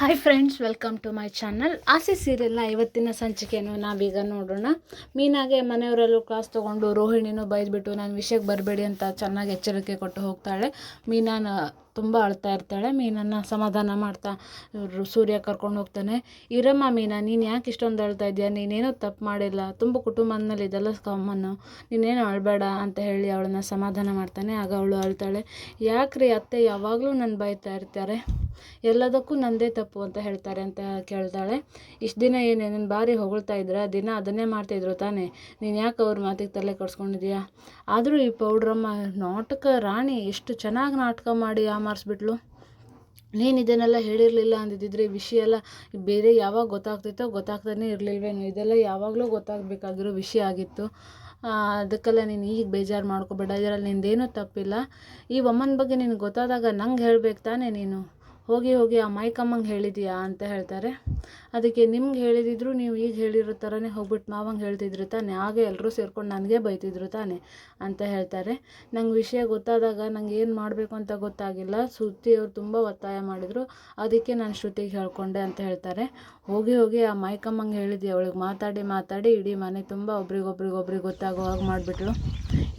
Hi friends welcome to my channel Aase ಸೀರಿಯಲ್ನ ಇವತ್ತಿನ ಸಂಚಿಕೆಯನ್ನು ನಾವೀಗ ನೋಡೋಣ. ಮೀನಾಗೆ ಮನೆಯವರಲ್ಲೂ ಕ್ಲಾಸ್ ತೊಗೊಂಡು ರೋಹಿಣಿನೂ ಬೈದ್ಬಿಟ್ಟು, ನಾನು ವಿಷಯಕ್ಕೆ ಬರಬೇಡಿ ಅಂತ ಚೆನ್ನಾಗಿ ಎಚ್ಚರಿಕೆ ಕೊಟ್ಟು ಹೋಗ್ತಾಳೆ ಮೀನಾನ ತುಂಬ ಅಳ್ತಾ ಇರ್ತಾಳೆ, ಮೀನನ್ನು ಸಮಾಧಾನ ಮಾಡ್ತಾ ಇವರು ಸೂರ್ಯ ಕರ್ಕೊಂಡು ಹೋಗ್ತಾನೆ. ಇರಮ್ಮ ಮೀನಾ, ನೀನು ಯಾಕೆ ಇಷ್ಟೊಂದು ಅಳ್ತಾ ಇದೆಯಾ? ನೀನೇನೂ ತಪ್ಪು ಮಾಡಿಲ್ಲ. ತುಂಬ ಕುಟುಂಬದಲ್ಲಿ ಇದೆಲ್ಲ ಕಾಮನ್ನು. ನೀನೇನು ಅಳಬೇಡ ಅಂತ ಹೇಳಿ ಅವಳನ್ನ ಸಮಾಧಾನ ಮಾಡ್ತಾನೆ. ಆಗ ಅವಳು ಅಳ್ತಾಳೆ. ಯಾಕ್ರಿ ಅತ್ತೆ, ಯಾವಾಗಲೂ ನನ್ನ ಬೈತಾ ಇರ್ತಾರೆ? ಎಲ್ಲದಕ್ಕೂ ನಂದೇ ತಪ್ಪು ಅಂತ ಹೇಳ್ತಾರೆ ಅಂತ ಕೇಳ್ತಾಳೆ. ಇಷ್ಟು ದಿನ ಏನು ಬಾರಿ ಹೊಗಳ್ತಾ ಇದ್ರ? ದಿನ ಅದನ್ನೇ ಮಾಡ್ತಿದ್ರು ತಾನೇ. ನೀನು ಯಾಕೆ ಅವ್ರ ಮಾತಿಗೆ ತಲೆ ಕೊಡ್ಸ್ಕೊಂಡಿದ್ಯಾ? ಆದರೂ ಈ ಪೌಡ್ರಮ್ಮ ನಾಟಕ ರಾಣಿ ಎಷ್ಟು ಚೆನ್ನಾಗಿ ನಾಟಕ ಮಾಡಿ ಯಾಮಾರಿಸ್ಬಿಟ್ಲು ನೀನು ಇದನ್ನೆಲ್ಲ ಹೇಳಿರಲಿಲ್ಲ ಅಂದಿದ್ದಿದ್ರೆ ಈ ವಿಷಯ ಎಲ್ಲ ಬೇರೆ ಯಾವಾಗ ಗೊತ್ತಾಗ್ತಿತ್ತೋ ಗೊತ್ತಾಗ್ತಾನೆ ಇರಲಿಲ್ವೇನೋ. ಇದೆಲ್ಲ ಯಾವಾಗಲೂ ಗೊತ್ತಾಗಬೇಕಾಗಿರೋ ವಿಷಯ ಆಗಿತ್ತು. ಅದಕ್ಕೆಲ್ಲ ನೀನು ಈಗ ಬೇಜಾರು ಮಾಡ್ಕೋಬೇಡ. ಇದರಲ್ಲಿ ನಿಂದೇನೂ ತಪ್ಪಿಲ್ಲ. ಈ ಅಮ್ಮನ ಬಗ್ಗೆ ನಿನಗೆ ಗೊತ್ತಾದಾಗ ನಂಗೆ ಹೇಳ್ಬೇಕು ತಾನೇ ನೀನು? ಹೋಗಿ ಹೋಗಿ ಆ ಮೈಕಮ್ಮಂಗೆ ಹೇಳಿದೀಯಾ ಅಂತ ಹೇಳ್ತಾರೆ. ಅದಕ್ಕೆ ನಿಮ್ಗೆ ಹೇಳಿದಿದ್ರು, ನೀವು ಈಗ ಹೇಳಿರೋ ಥರನೇ ಹೋಗ್ಬಿಟ್ಟು ಮಾವಂಗೆ ಹೇಳ್ತಿದ್ರು ತಾನೆ. ಆಗ ಎಲ್ಲರೂ ಸೇರ್ಕೊಂಡು ನನಗೆ ಬೈತಿದ್ರು ತಾನೆ ಅಂತ ಹೇಳ್ತಾರೆ. ನಂಗೆ ವಿಷಯ ಗೊತ್ತಾದಾಗ ನಂಗೆ ಏನು ಮಾಡಬೇಕು ಅಂತ ಗೊತ್ತಾಗಿಲ್ಲ. ಶ್ರುತಿಯವ್ರು ತುಂಬ ಒತ್ತಾಯ ಮಾಡಿದರು. ಅದಕ್ಕೆ ನಾನು ಶ್ರುತಿಗೆ ಹೇಳ್ಕೊಂಡೆ ಅಂತ ಹೇಳ್ತಾರೆ. ಹೋಗಿ ಹೋಗಿ ಆ ಮೈಕಮ್ಮಂಗೆ ಹೇಳಿದ್ದೆ ಅವಳಿಗೆ ಮಾತಾಡಿ ಮಾತಾಡಿ ಇಡೀ ಮನೆ ತುಂಬ ಒಬ್ರಿಗೊಬ್ರಿಗೊಬ್ರಿಗೆ ಗೊತ್ತಾಗೋ ಹಾಗೆ ಮಾಡಿಬಿಟ್ಲು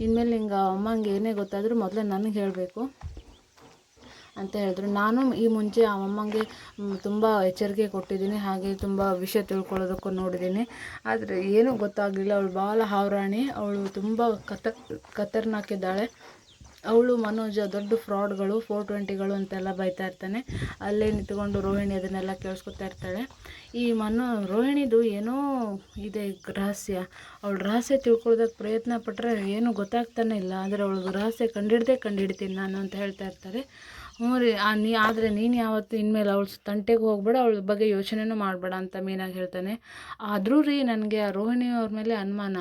ಇನ್ಮೇಲೆ ನಿಂಗೆ ಅಮ್ಮಂಗೆ ಏನೇ ಗೊತ್ತಾದರೂ ಮೊದಲೇ ನನಗೆ ಹೇಳಬೇಕು. ಅಂತ ಹೇಳಿದ್ರು. ನಾನು ಈ ಮುಂಚೆ ಆ ಅಮ್ಮಂಗೆ ತುಂಬ ಎಚ್ಚರಿಕೆ ಕೊಟ್ಟಿದ್ದೀನಿ. ಹಾಗೆ ತುಂಬ ವಿಷಯ ತಿಳ್ಕೊಳ್ಳೋದಕ್ಕೂ ನೋಡಿದ್ದೀನಿ. ಆದರೆ ಏನೂ ಗೊತ್ತಾಗಲಿಲ್ಲ. ಅವಳು ಭಾಳ ಹಾವರಾಣಿ. ಅವಳು ತುಂಬ ಕತ ಖತರ್ನಾಕಿದ್ದಾಳೆ ಅವಳು ಮನೋಜ ದೊಡ್ಡ ಫ್ರಾಡ್ಗಳು, ಫೋರ್ ಟ್ವೆಂಟಿಗಳು ಅಂತೆಲ್ಲ ಬೈತಾ ಇರ್ತಾನೆ. ಅಲ್ಲೇ ನಿಂತ್ಕೊಂಡು ರೋಹಿಣಿ ಅದನ್ನೆಲ್ಲ ಕೇಳಿಸ್ಕೊತಾ ಇರ್ತಾಳೆ. ಈ ಮನೋ, ರೋಹಿಣಿದು ಏನೋ ಇದೆ ರಹಸ್ಯ. ಅವಳು ರಹಸ್ಯ ತಿಳ್ಕೊಳ್ಳೋದಕ್ಕೆ ಪ್ರಯತ್ನ ಪಟ್ಟರೆ ಏನೂ ಗೊತ್ತಾಗ್ತಾನೆ ಇಲ್ಲ. ಆದರೆ ಅವಳು ರಹಸ್ಯ ಕಂಡಿಡ್ದೇ ಕಂಡಿಡ್ತೀನಿ ನಾನು ಅಂತ ಹೇಳ್ತಾ ಇರ್ತಾರೆ. ಹ್ಞೂ ರೀ ನೀ ಆದರೆ ನೀನು ಯಾವತ್ತು ಇನ್ಮೇಲೆ ಅವಳ ತಂಟೆಗೆ ಹೋಗ್ಬೇಡ, ಅವಳ ಬಗ್ಗೆ ಯೋಚನೆನೂ ಮಾಡಬೇಡ ಅಂತ ಮೀನಾಗಿ ಹೇಳ್ತಾನೆ. ಆದರೂ ರೀ ನನಗೆ ಆ ರೋಹಿಣಿ ಅವ್ರ ಮೇಲೆ ಅನುಮಾನ.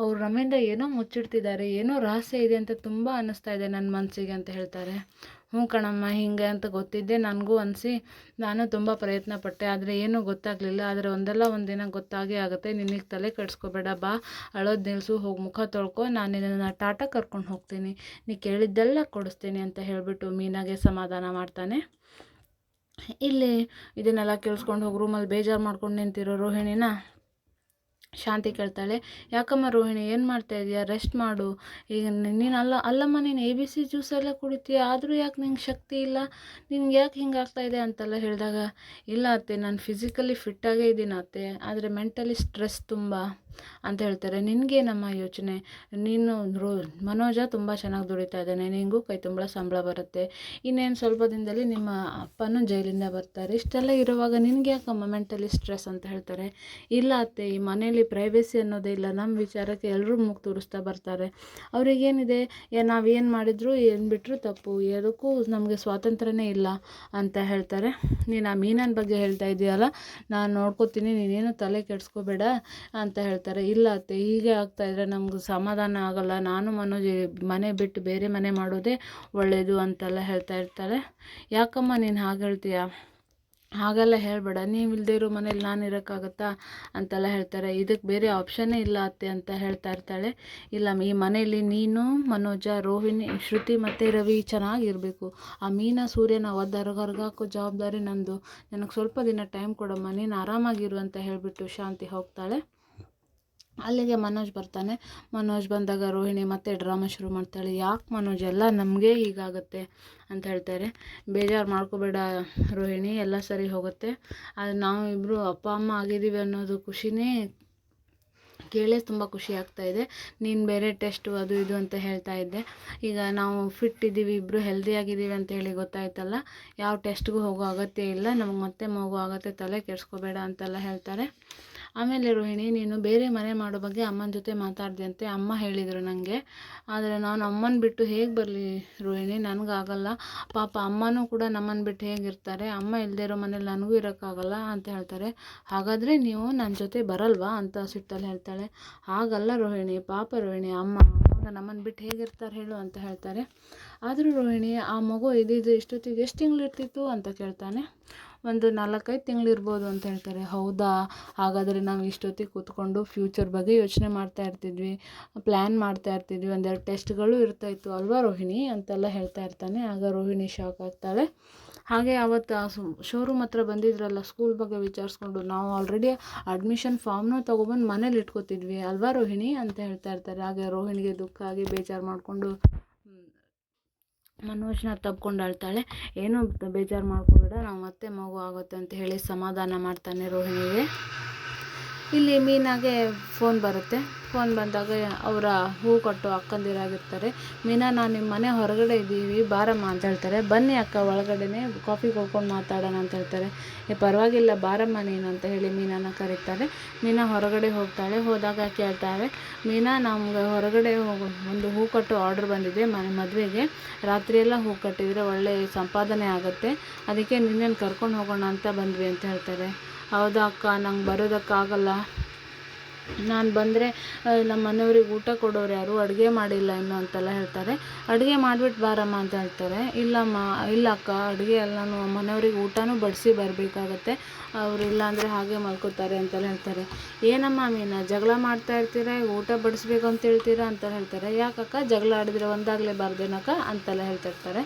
ಅವ್ರು ರಮೇಂದ್ರ ಏನೋ ಮುಚ್ಚಿಡ್ತಿದ್ದಾರೆ ಏನೋ ರಹಸ್ಯ ಇದೆ ಅಂತ ತುಂಬ ಅನ್ನಿಸ್ತಾ ಇದೆ ನನ್ನ ಮನಸ್ಸಿಗೆ ಅಂತ ಹೇಳ್ತಾರೆ. ಹ್ಞೂ ಕಣಮ್ಮ, ಹಿಂಗೆ ಅಂತ ಗೊತ್ತಿದ್ದೆ. ನನಗೂ ಅನಿಸಿ, ನಾನು ತುಂಬ ಪ್ರಯತ್ನ ಪಟ್ಟೆ ಆದರೆ ಏನೂ ಗೊತ್ತಾಗಲಿಲ್ಲ. ಆದರೆ ಒಂದಲ್ಲ ಒಂದು ದಿನ ಗೊತ್ತಾಗೇ ಆಗುತ್ತೆ. ನಿನಗೆ ತಲೆ ಕೆಡಿಸ್ಕೋಬೇಡ, ಬಾ. ಅಳೋದು ನಿಲ್ಲಿಸು ಹೋಗಿ ಮುಖ ತೊಳ್ಕೊ. ನಾನು ನಿನ್ನನ್ನು ಟಾಟಾ ಕರ್ಕೊಂಡು ಹೋಗ್ತೀನಿ. ನೀ ಕೇಳಿದ್ದೆಲ್ಲ ಕೊಡಿಸ್ತೀನಿ ಅಂತ ಹೇಳಿಬಿಟ್ಟು ಮೀನಾಗೆ ಸಮಾಧಾನ ಮಾಡ್ತಾನೆ. ಇಲ್ಲಿ ಇದನ್ನೆಲ್ಲ ಕೇಳಿಸ್ಕೊಂಡು ಹೋಗಿ, ರೂಮಲ್ಲಿ ಬೇಜಾರು ಮಾಡ್ಕೊಂಡು ನಿಂತಿರೋ ರೋಹಿಣಿನ ಶಾಂತಿ ಕೇಳ್ತಾಳೆ, ಯಾಕಮ್ಮ ರೋಹಿಣಿ, ಏನು ಮಾಡ್ತಾ ಇದೆಯಾ? ರೆಸ್ಟ್ ಮಾಡು. ಈಗ ನೀನು ಅಲ್ಲ, ಅಲ್ಲಮ್ಮ, ನೀನು ಎ ಬಿ ಸಿ ಜ್ಯೂಸ್ ಎಲ್ಲ ಕುಡಿತೀಯ? ಆದರೂ ಯಾಕೆ ನಿಂಗೆ ಶಕ್ತಿ ಇಲ್ಲ? ನಿನ್ಗೆ ಯಾಕೆ ಹಿಂಗೆ ಆಗ್ತಾ ಇದೆ ಅಂತೆಲ್ಲ ಹೇಳಿದಾಗ, ಇಲ್ಲ ಅತ್ತೆ, ನಾನು ಫಿಸಿಕಲಿ ಫಿಟ್ಟಾಗೇ ಇದ್ದೀನಿ ಅತ್ತೆ, ಆದರೆ ಮೆಂಟಲಿ ಸ್ಟ್ರೆಸ್ ತುಂಬ. ಅಂತ ಹೇಳ್ತಾರೆ. ನಿನಗೇನಮ್ಮ ಯೋಚನೆ. ನೀನು ರೋ, ಮನೋಜ ತುಂಬ ಚೆನ್ನಾಗಿ ದುಡಿತಾ ಇದ್ದಾನೆ. ನಿನಗೂ ಕೈ ತುಂಬ ಸಂಬಳ ಬರುತ್ತೆ. ಇನ್ನೇನು ಸ್ವಲ್ಪ ದಿನದಲ್ಲಿ ನಿಮ್ಮ ಅಪ್ಪನೂ ಜೈಲಿಂದ ಬರ್ತಾರೆ. ಇಷ್ಟೆಲ್ಲ ಇರುವಾಗ ನಿನಗೆ ಯಾಕಮ್ಮ ಮೆಂಟಲಿ ಸ್ಟ್ರೆಸ್ ಅಂತ ಹೇಳ್ತಾರೆ? ಇಲ್ಲ ಅತ್ತೆ, ಈ ಮನೆಯಲ್ಲಿ ಪ್ರೈವೇಸಿ ಅನ್ನೋದೇ ಇಲ್ಲ. ನಮ್ಮ ವಿಚಾರಕ್ಕೆ ಎಲ್ಲರೂ ಮುಖ ತೋರಿಸ್ತಾ ಬರ್ತಾರೆ. ಅವ್ರಿಗೇನಿದೆ? ನಾವೇನು ಮಾಡಿದ್ರು ಏನು ಬಿಟ್ಟರು ತಪ್ಪು. ಯಾವುದಕ್ಕೂ ನಮಗೆ ಸ್ವಾತಂತ್ರ್ಯನೇ ಇಲ್ಲ ಅಂತ ಹೇಳ್ತಾರೆ. ನೀನು ಆ ಮೀನನ ಬಗ್ಗೆ ಹೇಳ್ತಾ ಇದೆಯಲ್ಲ? ನಾನು ನೋಡ್ಕೋತೀನಿ. ನೀನೇನು ತಲೆ ಕೆಡಿಸ್ಕೋಬೇಡ ಅಂತ ಹೇಳ್ತಾರೆ. ಇಲ್ಲ ಅತ್ತೆ, ಹೀಗೆ ಆಗ್ತಾ ಇದ್ರೆ ನಮ್ಗೆ ಸಮಾಧಾನ ಆಗಲ್ಲ. ನಾನು ಮನೋಜ್ ಮನೆ ಬಿಟ್ಟು ಬೇರೆ ಮನೆ ಮಾಡೋದೇ ಒಳ್ಳೆಯದು ಅಂತೆಲ್ಲ ಹೇಳ್ತಾ ಇರ್ತಾರೆ. ಯಾಕಮ್ಮ, ನೀನು ಹಾಗೆ ಹೇಳ್ತೀಯ? ಹಾಗೆಲ್ಲ ಹೇಳಬೇಡ, ನೀವು ಇಲ್ಲದೆ ಇರೋ ಮನೇಲಿ ನಾನು ಇರೋಕ್ಕಾಗತ್ತಾ? ಅಂತೆಲ್ಲ ಹೇಳ್ತಾರೆ. ಇದಕ್ಕೆ ಬೇರೆ ಆಪ್ಷನ್ನೇ ಇಲ್ಲ ಅತ್ತೆ ಅಂತ ಹೇಳ್ತಾ ಇರ್ತಾಳೆ. ಇಲ್ಲ ಈ ಮನೆಯಲ್ಲಿ ನೀನು, ಮನೋಜ, ರೋಹಿಣಿ, ಶ್ರುತಿ ಮತ್ತು ರವಿ ಚೆನ್ನಾಗಿರಬೇಕು ಆ ಮೀನ, ಸೂರ್ಯನ ಒದ್ದು ಹೊರಗಾಕೋ ಜವಾಬ್ದಾರಿ ನಂದು. ನನಗೆ ಸ್ವಲ್ಪ ದಿನ ಟೈಮ್ ಕೊಡಮ್ಮ, ನೀನು ಆರಾಮಾಗಿರು ಅಂತ ಹೇಳಿಬಿಟ್ಟು ಶಾಂತಿ ಹೋಗ್ತಾಳೆ. ಅಲ್ಲಿಗೆ ಮನೋಜ್ ಬರ್ತಾನೆ. ಮನೋಜ್ ಬಂದಾಗ ರೋಹಿಣಿ ಮತ್ತೆ ಡ್ರಾಮಾ ಶುರು ಮಾಡ್ತಾಳೆ. ಯಾಕೆ ಮನೋಜ್? ಎಲ್ಲ ನಮಗೆ ಹೀಗಾಗುತ್ತೆ ಅಂತ ಹೇಳ್ತಾರೆ. ಬೇಜಾರು ಮಾಡ್ಕೋಬೇಡ ರೋಹಿಣಿ, ಎಲ್ಲ ಸರಿ ಹೋಗುತ್ತೆ. ಅದು ನಾವು ಇಬ್ಬರು ಅಪ್ಪ, ಅಮ್ಮ ಆಗಿದ್ದೀವಿ ಅನ್ನೋದು ಖುಷಿನೇ ಕೇಳೇ ತುಂಬ ಖುಷಿ ಆಗ್ತಾ ಇದೆ. ನೀನು ಬೇರೆ ಟೆಸ್ಟು ಅದು ಇದು ಅಂತ ಹೇಳ್ತಾ ಇದ್ದೆ. ಈಗ ನಾವು ಫಿಟ್ ಇದ್ದೀವಿ ಇಬ್ಬರು ಹೆಲ್ದಿಯಾಗಿದ್ದೀವಿ ಅಂತ ಹೇಳಿ ಗೊತ್ತಾಯ್ತಲ್ಲ. ಯಾವ ಟೆಸ್ಟ್ಗೂ ಹೋಗೋ ಅಗತ್ಯ ಇಲ್ಲ. ನಮಗೆ ಮತ್ತೆ ಮಗು ಆಗುತ್ತೆ, ತಲೆ ಕೆಡಿಸ್ಕೋಬೇಡ ಅಂತೆಲ್ಲ ಹೇಳ್ತಾರೆ. ಆಮೇಲೆ ರೋಹಿಣಿ, ನೀನು ಬೇರೆ ಮನೆ ಮಾಡೋ ಬಗ್ಗೆ ಅಮ್ಮನ ಜೊತೆ ಮಾತಾಡಿದೆ ಅಮ್ಮ ಹೇಳಿದರು ನನಗೆ ಆದರೆ ನಾನು ಅಮ್ಮನ ಬಿಟ್ಟು ಹೇಗೆ ಬರಲಿ ರೋಹಿಣಿ? ನನಗಾಗಲ್ಲ. ಪಾಪ ಅಮ್ಮನೂ ಕೂಡ ನಮ್ಮನ್ನು ಬಿಟ್ಟು ಹೇಗಿರ್ತಾರೆ? ಅಮ್ಮ ಇಲ್ಲದೆ ಇರೋ ಮನೇಲಿ ನನಗೂ ಇರೋಕ್ಕಾಗಲ್ಲ ಅಂತ ಹೇಳ್ತಾರೆ. ಹಾಗಾದರೆ ನೀವು ನನ್ನ ಜೊತೆ ಬರಲ್ವಾ ಅಂತ ಸಿಟ್ಟಲ್ಲಿ ಹೇಳ್ತಾಳೆ. ಹಾಗಲ್ಲ ರೋಹಿಣಿ, ಪಾಪ ರೋಹಿಣಿ, ಅಮ್ಮ ಅವಾಗ ನಮ್ಮನ್ನು ಬಿಟ್ಟು ಹೇಗಿರ್ತಾರೆ ಹೇಳು ಅಂತ ಹೇಳ್ತಾರೆ. ಆದರೂ ರೋಹಿಣಿ, ಆ ಮಗು ಇದ್ದಿದ್ದು ಇಷ್ಟೊತ್ತಿಗೆ ಎಷ್ಟು ತಿಂಗಳು ಇರ್ತಿತ್ತು ಅಂತ ಕೇಳ್ತಾನೆ. ಒಂದು ನಾಲ್ಕೈದು ತಿಂಗಳು ಇರ್ಬೋದು ಅಂತ ಹೇಳ್ತಾರೆ. ಹೌದಾ? ಹಾಗಾದರೆ ನಾವು ಇಷ್ಟೊತ್ತಿಗೆ ಕೂತ್ಕೊಂಡು ಫ್ಯೂಚರ್ ಬಗ್ಗೆ ಯೋಚನೆ ಮಾಡ್ತಾ ಇರ್ತಿದ್ವಿ ಪ್ಲ್ಯಾನ್ ಮಾಡ್ತಾ ಇರ್ತಿದ್ವಿ. ಒಂದೆರಡು ಟೆಸ್ಟ್ಗಳು ಇರ್ತಾಯಿತ್ತು ಅಲ್ವಾ ರೋಹಿಣಿ? ಅಂತೆಲ್ಲ ಹೇಳ್ತಾ ಇರ್ತಾನೆ. ಆಗ ರೋಹಿಣಿ ಶಾಕ್ ಆಗ್ತಾಳೆ. ಹಾಗೆ ಅವತ್ತು ಶೋರೂಮ್ ಹತ್ರ ಬಂದಿದ್ರಲ್ಲ ಸ್ಕೂಲ್ ಬಗ್ಗೆ ವಿಚಾರಿಸ್ಕೊಂಡು ನಾವು ಆಲ್ರೆಡಿ ಅಡ್ಮಿಷನ್ ಫಾರ್ಮ್ನ ತೊಗೊಬಂದು ಮನೇಲಿ ಇಟ್ಕೋತಿದ್ವಿ. ಅಲ್ವಾ ರೋಹಿಣಿ? ಅಂತ ಹೇಳ್ತಾ ಇರ್ತಾರೆ. ಹಾಗೆ ರೋಹಿಣಿಗೆ ದುಃಖ ಆಗಿ ಬೇಜಾರು ಮಾಡಿಕೊಂಡು ಮನೋಜ್ನ ತಬ್ಕೊಂಡು ಅಳ್ತಾಳೆ. ಏನು ಬೇಜಾರು ಮಾಡ್ಕೋಬೇಡ, ನಾವು ಮತ್ತೆ ಮಗು ಆಗುತ್ತೆ ಅಂತ ಹೇಳಿ ಸಮಾಧಾನ ಮಾಡ್ತಾನೆ ರೋಹಿಣಿಗೆ. ಇಲ್ಲಿ ಮೀನಾಗೆ ಫೋನ್ ಬರುತ್ತೆ. ಫೋನ್ ಬಂದಾಗ ಅವರ ಹೂ ಕೊಟ್ಟು ಅಕ್ಕಂದಿರಾಗಿರ್ತಾರೆ. ಮೀನಾ, ನಾನು ನಿಮ್ಮ ಮನೆ ಹೊರಗಡೆ ಇದ್ದೀವಿ, ಬಾರಮ್ಮ ಅಂತ ಹೇಳ್ತಾರೆ. ಬನ್ನಿ ಅಕ್ಕ, ಒಳಗಡೆನೆ ಕಾಫಿ ಕೊಡ್ಕೊಂಡು ಮಾತಾಡೋಣ ಅಂತ ಹೇಳ್ತಾರೆ. ಏ, ಪರವಾಗಿಲ್ಲ, ಬಾರಮ್ಮ ನೀನು ಅಂತ ಹೇಳಿ ಮೀನಾನ ಕರೀತಾರೆ. ಮೀನಾ ಹೊರಗಡೆ ಹೋಗ್ತಾಳೆ, ಹೋದಾಗ ಕೇಳ್ತಾಳೆ, ಮೀನಾ, ನಮ್ಗೆ ಹೊರಗಡೆ ಹೋಗೋ, ಒಂದು ಹೂ ಕಟ್ಟು ಆರ್ಡ್ರ್ ಬಂದಿದೆ ಮನೆ ಮದುವೆಗೆ. ರಾತ್ರಿಯೆಲ್ಲ ಹೂ ಕಟ್ಟಿದರೆ ಒಳ್ಳೆ ಸಂಪಾದನೆ ಆಗುತ್ತೆ. ಅದಕ್ಕೆ ನಿನ್ನೇನು ಕರ್ಕೊಂಡು ಹೋಗೋಣ ಅಂತ ಬಂದ್ವಿ ಅಂತ ಹೇಳ್ತಾರೆ. ಹೌದಾ ಅಕ್ಕ ನಂಗೆ ಬರೋದಕ್ಕಾಗಲ್ಲ. ನಾನು ಬಂದರೆ ನಮ್ಮ ಮನೆಯವ್ರಿಗೆ ಊಟ ಕೊಡೋರು ಯಾರು ಅಡುಗೆ ಮಾಡಿಲ್ಲ ಇನ್ನು ಅಂತೆಲ್ಲ ಹೇಳ್ತಾರೆ. ಅಡುಗೆ ಮಾಡಿಬಿಟ್ಟು ಬಾರಮ್ಮ ಅಂತ ಹೇಳ್ತಾರೆ. ಇಲ್ಲಮ್ಮ ಇಲ್ಲ ಅಕ್ಕ ಅಡುಗೆ ಎಲ್ಲನೂ ಮನೆಯವ್ರಿಗೆ ಊಟನೂ ಬಡಿಸಿ ಬರಬೇಕಾಗತ್ತೆ. ಅವ್ರು ಇಲ್ಲ ಅಂದರೆ ಹಾಗೆ ಮಲ್ಕೋತಾರೆ ಅಂತೆಲ್ಲ ಹೇಳ್ತಾರೆ. ಏನಮ್ಮ ಮೀನಾ, ಜಗಳ ಮಾಡ್ತಾ ಇರ್ತೀರ, ಊಟ ಬಡಿಸ್ಬೇಕು ಅಂತ ಹೇಳ್ತೀರಾ ಅಂತ ಹೇಳ್ತಾರೆ. ಯಾಕಕ್ಕ, ಜಗಳ ಆಡಿದ್ರೆ ಒಂದಾಗಲೇಬಾರ್ದೇನಕ್ಕ ಅಂತೆಲ್ಲ ಹೇಳ್ತಿರ್ತಾರೆ.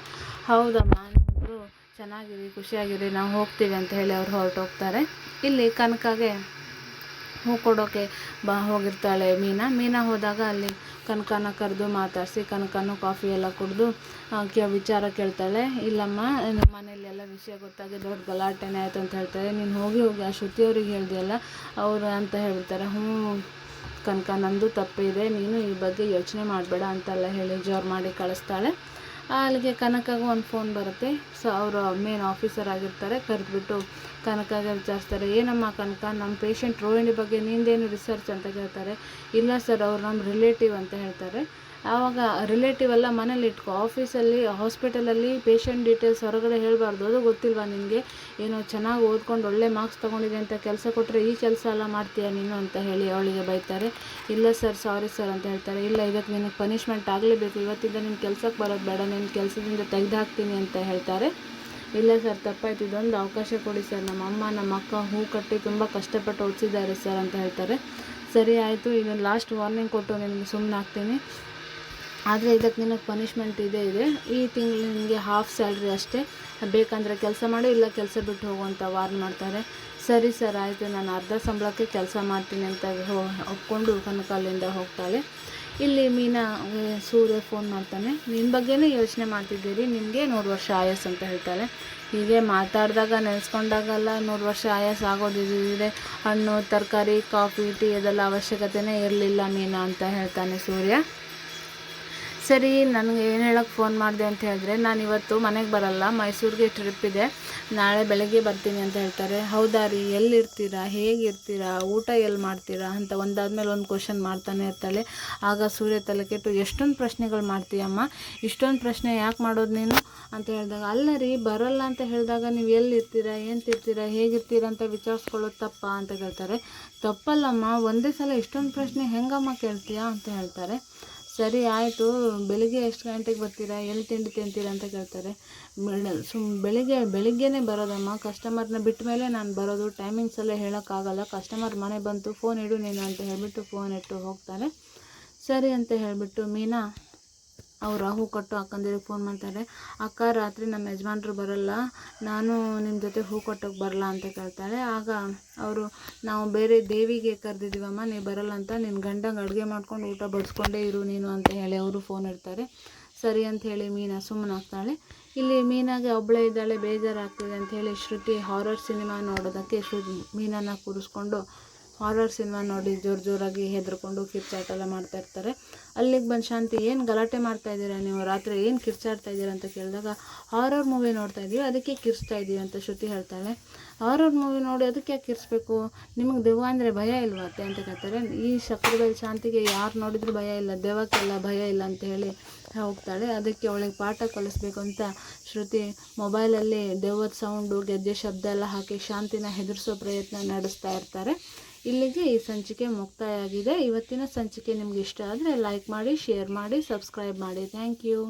ಹೌದಮ್ಮ ಚೆನ್ನಾಗಿರಿ, ಖುಷಿಯಾಗಿರಿ, ನಾವು ಹೋಗ್ತೀವಿ ಅಂತ ಹೇಳಿ ಅವ್ರು ಹೊರಟೋಗ್ತಾರೆ ಇಲ್ಲಿ ಕನಕಾಗೆ ಹೂ ಕೊಡೋಕೆ ಬಾ ಹೋಗಿರ್ತಾಳೆ ಮೀನಾ. ಮೀನಾ ಹೋದಾಗ ಅಲ್ಲಿ ಕನಕನ ಕರೆದು ಮಾತಾಡಿಸಿ, ಕನಕನು ಕಾಫಿ ಎಲ್ಲ ಕುಡಿದು ಆಕೆ ವಿಚಾರ ಕೇಳ್ತಾಳೆ. ಇಲ್ಲಮ್ಮ ನಮ್ಮ ಮನೇಲಿ ಎಲ್ಲ ವಿಷಯ ಗೊತ್ತಾಗಿ ದೊಡ್ಡ ಗಲಾಟೆನೇ ಆಯಿತು ಅಂತ ಹೇಳ್ತಾರೆ. ನೀನು ಹೋಗಿ ಹೋಗಿ ಆ ಶ್ರುತಿ ಅವ್ರಿಗೆ ಹೇಳ್ದೆಯಲ್ಲ, ಅವರು ಅಂತ ಹೇಳ್ತಾರೆ. ಹ್ಞೂ, ಕನಕ ನಂದು ತಪ್ಪಿದೆ. ನೀನು ಈ ಬಗ್ಗೆ ಯೋಚನೆ ಮಾಡಬೇಡ ಅಂತೆಲ್ಲ ಹೇಳಿ ಜೋರು ಮಾಡಿ ಕಳಿಸ್ತಾಳೆ. ಅಲ್ಲಿಗೆ ಕನಕಗೂ ಒಂದು ಫೋನ್ ಬರುತ್ತೆ. ಸೊ ಅವರು ಮೇನ್ ಆಫೀಸರ್ ಆಗಿರ್ತಾರೆ. ಕರೆದ್ಬಿಟ್ಟು ಕನಕಾಗೆ ವಿಚಾರಿಸ್ತಾರೆ. ಏನಮ್ಮ ಕನಕ, ನಮ್ಮ ಪೇಷಂಟ್ ರೋಹಿಣಿ ಬಗ್ಗೆ ನಿಂದೇನು ರಿಸರ್ಚ್ ಅಂತ ಕೇಳ್ತಾರೆ. ಇಲ್ಲ ಸರ್ ಅವ್ರು ನಮ್ಮ ರಿಲೇಟಿವ್ ಅಂತ ಹೇಳ್ತಾರೆ. ಆವಾಗ ರಿಲೇಟಿವ್ ಎಲ್ಲ ಮನೇಲಿ ಇಟ್ಕೊ. ಆಫೀಸಲ್ಲಿ ಹಾಸ್ಪಿಟಲಲ್ಲಿ ಪೇಷಂಟ್ ಡೀಟೇಲ್ಸ್ ಹೊರಗಡೆ ಹೇಳಬಾರ್ದು. ಅದು ಗೊತ್ತಿಲ್ವಾ ನಿನಗೆ? ಏನೋ ಚೆನ್ನಾಗಿ ಓದ್ಕೊಂಡು ಒಳ್ಳೆ ಮಾರ್ಕ್ಸ್ ತೊಗೊಂಡಿದೆ ಅಂತ ಕೆಲಸ ಕೊಟ್ಟರೆ ಈ ಕೆಲಸ ಎಲ್ಲ ಮಾಡ್ತೀಯಾ ನೀನು ಅಂತ ಹೇಳಿ ಅವಳಿಗೆ ಬೈತಾರೆ. ಇಲ್ಲ ಸರ್ ಸಾರಿ ಸರ್ ಅಂತ ಹೇಳ್ತಾರೆ. ಇಲ್ಲ ಇದಕ್ಕೆ ನಿನಗೆ ಪನಿಷ್ಮೆಂಟ್ ಆಗಲೇಬೇಕು. ಇವತ್ತಿಂದ ನಿನ್ನ ಕೆಲಸಕ್ಕೆ ಬರೋದು ಬೇಡ. ನಿನ್ನ ಕೆಲಸದಿಂದ ತೆಗೆದು ಹಾಕ್ತೀನಿ ಅಂತ ಹೇಳ್ತಾರೆ. ಇಲ್ಲ ಸರ್ ತಪ್ಪಾಯ್ತು. ಇದೊಂದು ಅವಕಾಶ ಕೊಡಿ ಸರ್ ನಮ್ಮ ಅಮ್ಮ, ನಮ್ಮ ಅಕ್ಕ ಹೂ ಕಟ್ಟಿ ತುಂಬ ಕಷ್ಟಪಟ್ಟು ಓದಿಸಿದ್ದಾರೆ ಸರ್ ಅಂತ ಹೇಳ್ತಾರೆ. ಸರಿ, ಆಯಿತು. ಇದನ್ನು ಲಾಸ್ಟ್ ವಾರ್ನಿಂಗ್ ಕೊಟ್ಟು ನಿಮಗೆ ಸುಮ್ಮನೆ ಆಗ್ತೀನಿ ಆದರೆ ಇದಕ್ಕೆ ನಿನಗೆ ಪನಿಷ್ಮೆಂಟ್ ಇದೇ, ಇದೆ. ಈ ತಿಂಗಳು ನಿಮಗೆ ಹಾಫ್ ಸ್ಯಾಲ್ರಿ ಅಷ್ಟೇ. ಬೇಕಂದರೆ ಕೆಲಸ ಮಾಡಿ, ಇಲ್ಲ ಕೆಲಸ ಬಿಟ್ಟು ಹೋಗುವಂಥ ವಾರ್ನ್ ಮಾಡ್ತಾರೆ. ಸರಿ ಸರ್ ಆಯಿತು. ನಾನು ಅರ್ಧ ಸಂಬಳಕ್ಕೆ ಕೆಲಸ ಮಾಡ್ತೀನಿ ಅಂತ ಒಪ್ಕೊಂಡು ಕನಕಾಲಿಂದ ಹೋಗ್ತಾಳೆ. ಇಲ್ಲಿ ಮೀನಾ ಸೂರ್ಯ ಫೋನ್ ಮಾಡ್ತಾನೆ. ನಿನ್ನ ಬಗ್ಗೆನೇ ಯೋಚನೆ ಮಾಡ್ತಿದ್ದೀರಿ. ನಿಮಗೆ ನೂರು ವರ್ಷ ಆಯಸ್ ಅಂತ ಹೇಳ್ತಾಳೆ. ಹೀಗೆ ಮಾತಾಡಿದಾಗ, ನೆನೆಸ್ಕೊಂಡಾಗೆಲ್ಲ, ನೂರು ವರ್ಷ ಆಯಸ್ ಆಗೋದಿದೆ ಹಣ್ಣು, ತರಕಾರಿ, ಕಾಫಿ, ಟೀ ಅದೆಲ್ಲ ಅವಶ್ಯಕತೆನೇ ಇರಲಿಲ್ಲ ಮೀನಾ ಅಂತ ಹೇಳ್ತಾನೆ ಸೂರ್ಯ. ಸರಿ, ನನಗೆ ಏನು ಹೇಳೋಕ್ಕೆ ಫೋನ್ ಮಾಡಿದೆ ಅಂತ ಹೇಳಿದ್ರೆ, ನಾನು ಇವತ್ತು ಮನೆಗೆ ಬರಲ್ಲ, ಮೈಸೂರಿಗೆ ಟ್ರಿಪ್ ಇದೆ. ನಾಳೆ ಬೆಳಗ್ಗೆ ಬರ್ತೀನಿ ಅಂತ ಹೇಳ್ತಾರೆ. ಹೌದಾ ರೀ, ಎಲ್ಲಿರ್ತೀರಾ, ಹೇಗಿರ್ತೀರಾ, ಊಟ ಎಲ್ಲಿ ಮಾಡ್ತೀರಾ ಅಂತ ಒಂದಾದ್ಮೇಲೆ ಒಂದು ಕ್ವಶನ್ ಮಾಡ್ತಾನೆ ಇರ್ತಾಳೆ. ಆಗ ಸೂರ್ಯ ತಲೆ ಕೆಟ್ಟು, ಎಷ್ಟೊಂದು ಪ್ರಶ್ನೆಗಳು ಮಾಡ್ತೀಯಮ್ಮ, ಇಷ್ಟೊಂದು ಪ್ರಶ್ನೆ ಯಾಕೆ ಮಾಡೋದು ನೀನು? ಅಂತ ಹೇಳಿದಾಗ, ಅಲ್ಲ ರೀ, ಬರಲ್ಲ ಅಂತ ಹೇಳಿದಾಗ ನೀವು ಎಲ್ಲಿರ್ತೀರಾ, ಏನು ತಿರ್ತೀರಾ, ಹೇಗಿರ್ತೀರಾ ಅಂತ ವಿಚಾರಿಸ್ಕೊಳ್ಳೋದು ತಪ್ಪ ಅಂತ ಕೇಳ್ತಾರೆ. ತಪ್ಪಲ್ಲಮ್ಮ, ಒಂದೇ ಸಲ ಇಷ್ಟೊಂದು ಪ್ರಶ್ನೆ ಹೆಂಗಮ್ಮ ಕೇಳ್ತೀಯಾ? ಅಂತ ಹೇಳ್ತಾರೆ. ಸರಿ, ಆಯಿತು. ಬೆಳಿಗ್ಗೆ ಎಷ್ಟು ಗಂಟೆಗೆ ಬರ್ತೀರಾ? ಎಲ್ಲಿ ತಿಂಡಿ ತಿಂತೀರಾ ಅಂತ ಕೇಳ್ತಾರೆ. ಸುಮ್ ಬೆಳಿಗ್ಗೆ, ಬೆಳಿಗ್ಗೆನೇ ಬರೋದಮ್ಮ. ಕಸ್ಟಮರ್ನ ಬಿಟ್ಟ ಮೇಲೆ ನಾನು ಬರೋದು. ಟೈಮಿಂಗ್ಸ್ ಎಲ್ಲ ಹೇಳೋಕ್ಕಾಗಲ್ಲ. ಕಸ್ಟಮರ್ ಮನೆ ಬಂತು. ಫೋನ್ ಇಡು ನೀನು ಅಂತ ಹೇಳಿಬಿಟ್ಟು ಫೋನ್ ಇಟ್ಟು ಹೋಗ್ತಾರೆ. ಸರಿ ಅಂತ ಹೇಳಿಬಿಟ್ಟು ಮೀನಾ ಅವ್ರು ರಾಹು ಕೊಟ್ಟು ಅಕ್ಕಂದಿರಿಗೆ ಫೋನ್ ಮಾಡ್ತಾರೆ, ಅಕ್ಕ, ರಾತ್ರಿ ನಮ್ಮ ಯಜಮಾನ್ರು ಬರಲ್ಲ, ನಾನು ನಿಮ್ಮ ಜೊತೆ ಹೂ ಕೊಟ್ಟೋಗಿ ಬರಲ್ಲ ಅಂತ ಕೇಳ್ತಾಳೆ ಆಗ ಅವರು, ನಾವು ಬೇರೆ ದೇವಿಗೆ ಕರೆದಿದ್ದೀವಮ್ಮ ನೀವು ಬರಲ್ಲ ಅಂತ ನಿನ್ನ ಗಂಡಂಗೆ ಅಡುಗೆ ಮಾಡ್ಕೊಂಡು ಊಟ ಬಡಿಸ್ಕೊಂಡೇ ಇರು ನೀನು ಅಂತ ಹೇಳಿ ಅವರು ಫೋನ್ ಇಡ್ತಾರೆ. ಸರಿ ಅಂತ ಹೇಳಿ ಮೀನಾ ಸುಮ್ಮನಾಗ್ತಾಳೆ ಇಲ್ಲಿ ಮೀನಾಗೆ ಒಬ್ಬಳೇ ಇದ್ದಾಳೆ, ಬೇಜಾರಾಗ್ತಿದೆ ಅಂತ ಹೇಳಿ ಶ್ರುತಿ ಹಾರರ್ ಸಿನಿಮಾ ನೋಡೋದಕ್ಕೆ ಶ್ರು ಮೀನನ್ನು ಕೂರಿಸ್ಕೊಂಡು ಹಾರರ್ ಸಿನಿಮಾ ನೋಡಿ ಜೋರು ಜೋರಾಗಿ ಹೆದರ್ಕೊಂಡು ಕಿರ್ಚಾಟ ಎಲ್ಲ ಮಾಡ್ತಾ ಇರ್ತಾರೆ. ಅಲ್ಲಿಗೆ ಬಂದು ಶಾಂತಿ, ಏನು ಗಲಾಟೆ ಮಾಡ್ತಾ ಇದ್ದೀರಾ ನೀವು? ರಾತ್ರಿ ಏನು ಕಿರ್ಚಾಡ್ತಾ ಇದ್ದೀರಾ ಅಂತ ಕೇಳಿದಾಗ ಹಾರರ್ ಮೂವಿ ನೋಡ್ತಾ ಇದ್ದೀವಿ ಅದಕ್ಕೆ ಕಿರ್ಚ್ತಾ ಇದ್ದೀವಿ ಅಂತ ಶ್ರುತಿ ಹೇಳ್ತಾಳೆ. ಹಾರರ್ ಮೂವಿ ನೋಡಿ ಅದಕ್ಕೆ ಯಾಕೆ ಕಿರ್ಸ್ಬೇಕು ನಿಮಗೆ ದೆವ್ವ ಅಂದರೆ ಭಯ ಇಲ್ವಾ? ಅಂತ ಕೇಳ್ತಾರೆ. ಈ ಶಕ್ರದಲ್ಲಿ ಶಾಂತಿಗೆ ಯಾರು ನೋಡಿದ್ರು ಭಯ ಇಲ್ಲ, ದೆವ್ವಕ್ಕೆಲ್ಲ ಭಯ ಇಲ್ಲ ಅಂತ ಹೇಳಿ ಹೋಗ್ತಾಳೆ. ಅದಕ್ಕೆ ಅವಳಿಗೆ ಪಾಠ ಕಲಿಸ್ಬೇಕು ಅಂತ ಶ್ರುತಿ ಮೊಬೈಲಲ್ಲಿ ದೆವ್ವದ ಸೌಂಡು ಗೆದ್ದೆ ಶಬ್ದ ಎಲ್ಲ ಹಾಕಿ ಶಾಂತಿನ ಹೆದರಿಸೋ ಪ್ರಯತ್ನ ನಡೆಸ್ತಾ ಇರ್ತಾರೆ. ಇಲ್ಲಿಗೆ ಈ ಸಂಚಿಕೆ ಮುಕ್ತಾಯ ಆಗಿದೆ ಇವತ್ತಿನ ಸಂಚಿಕೆ ನಿಮ್ಗೆ ಇಷ್ಟ ಆದರೆ ಲೈಕ್ ಮಾಡಿ ಶೇರ್ ಮಾಡಿ ಸಬ್ಸ್ಕ್ರೈಬ್ ಮಾಡಿ. Thank you